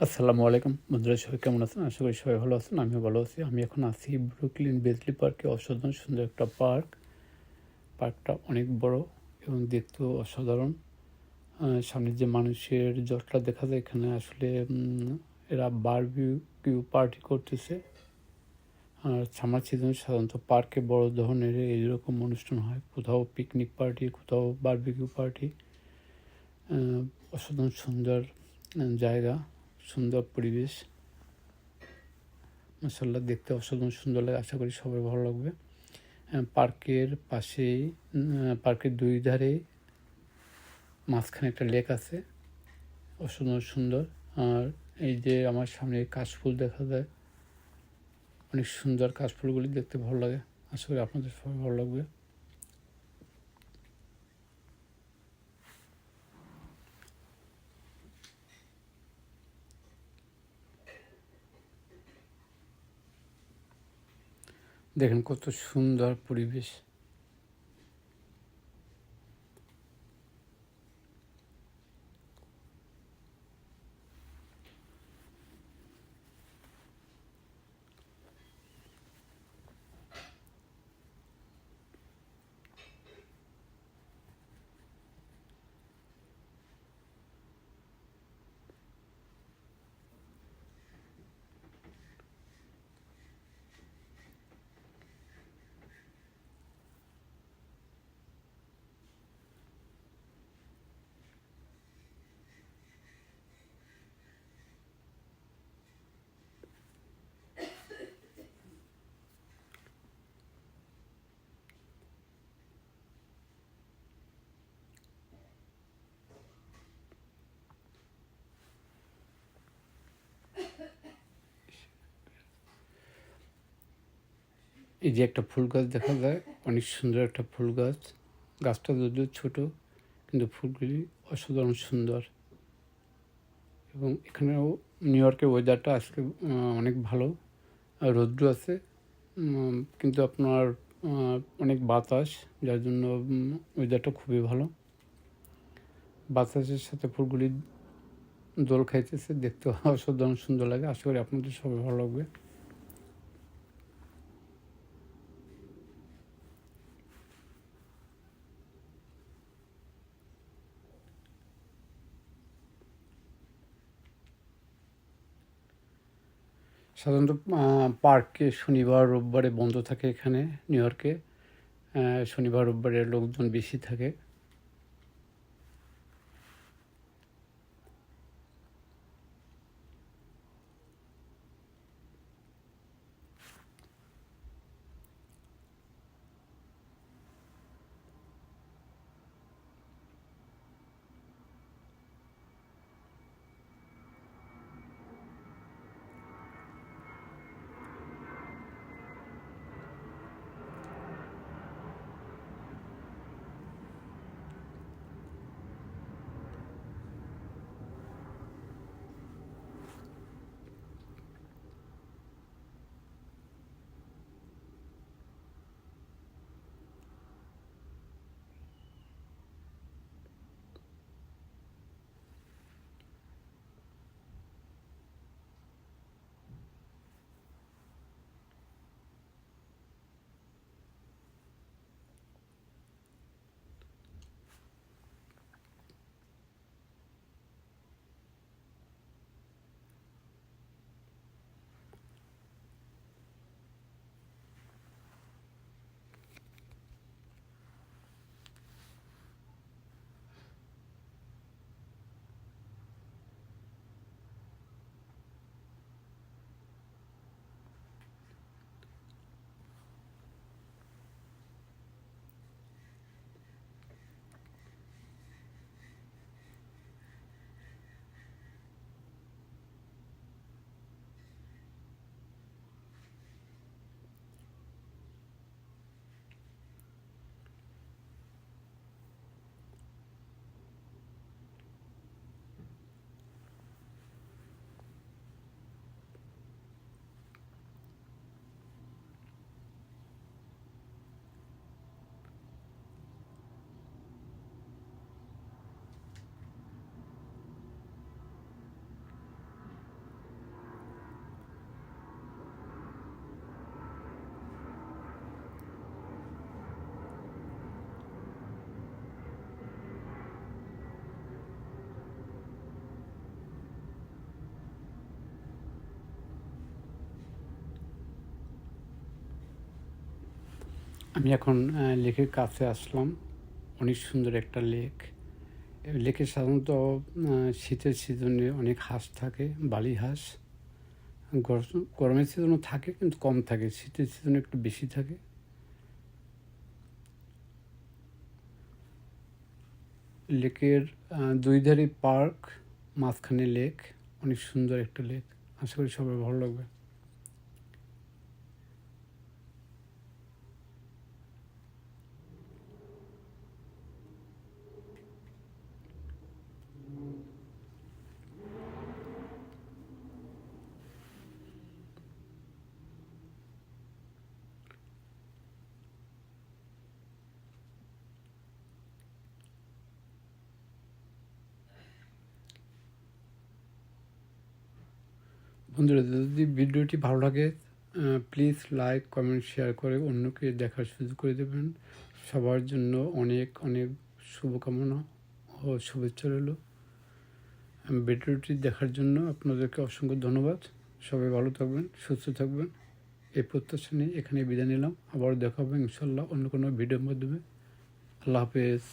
আসসালামু আলাইকুম। বন্ধুরা, সবাই কেমন আছেন? আশা করি সবাই ভালো আছেন, আমিও ভালো আছি। আমি এখন আছি ব্রুকলিন বেজলি পার্কে অসাধারণ সুন্দর একটা পার্ক পার্কটা অনেক বড় এবং দেখতেও অসাধারণ। সামনে যে মানুষের জটলা দেখা যায়, এখানে আসলে এরা বারবিউ পার্টি করতেছে। আর সামার সিজনে সাধারণত পার্কে বড় ধরনের এইরকম অনুষ্ঠান হয়। কোথাও পিকনিক পার্টি কোথাও বারবিকিউ পার্টি অসাধারণ সুন্দর জায়গা। সুন্দর পরিবেশ। মাসাল্লাহ দেখতে অসাধারণ সুন্দর লাগে আশা করি সবাই ভালো লাগবে। পার্কের উম, পার্কের দুই ধারে মাঝখানে একটা লেক আছে অসাধারণ সুন্দর। আর এই যে আমার সামনে কাশফুল দেখা যায় অনেক সুন্দর কাশফুলগুলি দেখতে ভালো লাগে আশা করি আপনাদের সবাই ভালো লাগবে। দেখেন কত সুন্দর পরিবেশ। এই যে একটা ফুল গাছ দেখা যায়, অনেক সুন্দর একটা ফুল গাছ। গাছটা যদিও ছোট, কিন্তু ফুলগুলি অসাধারণ সুন্দর। এবং এখানেও নিউ ইয়র্কের ওয়েদারটা আজকে অনেক ভালো। রৌদ্র আছে। কিন্তু আপনার অনেক বাতাস, যার জন্য ওয়েদারটা খুবই ভালো। বাতাসের সাথে ফুলগুলি দোল খাইতেছে দেখতে অসাধারণ সুন্দর লাগে। আশা করি আপনাদের সবাই ভালো লাগবে। সাধারণত পার্কে শনিবার রোববারে বন্ধ থাকে এখানে নিউ ইয়র্কে। শনিবার রোববারে লোকজন বেশি থাকে। আমি এখন লেকের কাছে আসলাম। অনেক সুন্দর একটা লেক। লেকে সাধারণত শীতের সিজনে অনেক হাঁস থাকে, বালি হাঁস। গর- গরমের সিজনও থাকে কিন্তু কম থাকে, শীতের সিজনে একটু বেশি থাকে। লেকের দুই ধারে পার্ক, মাঝখানে লেক, অনেক সুন্দর একটা লেক। আশা করি সবার ভালো লাগবে। বন্ধুরা, যদি ভিডিওটি ভালো লাগে প্লিজ লাইক কমেন্ট শেয়ার করে অন্যকে দেখার সুযোগ করে দেবেন। সবার জন্য অনেক অনেক শুভকামনা ও শুভেচ্ছা রইল। ভিডিওটি দেখার জন্য আপনাদেরকে অসংখ্য ধন্যবাদ। সবাই ভালো থাকবেন, সুস্থ থাকবেন। এই প্রত্যাশা নিয়ে এখানে বিদায় নিলাম। আবার দেখা হবে ইনশাল্লাহ অন্য কোনো ভিডিওর মাধ্যমে। আল্লাহ হাফেজ।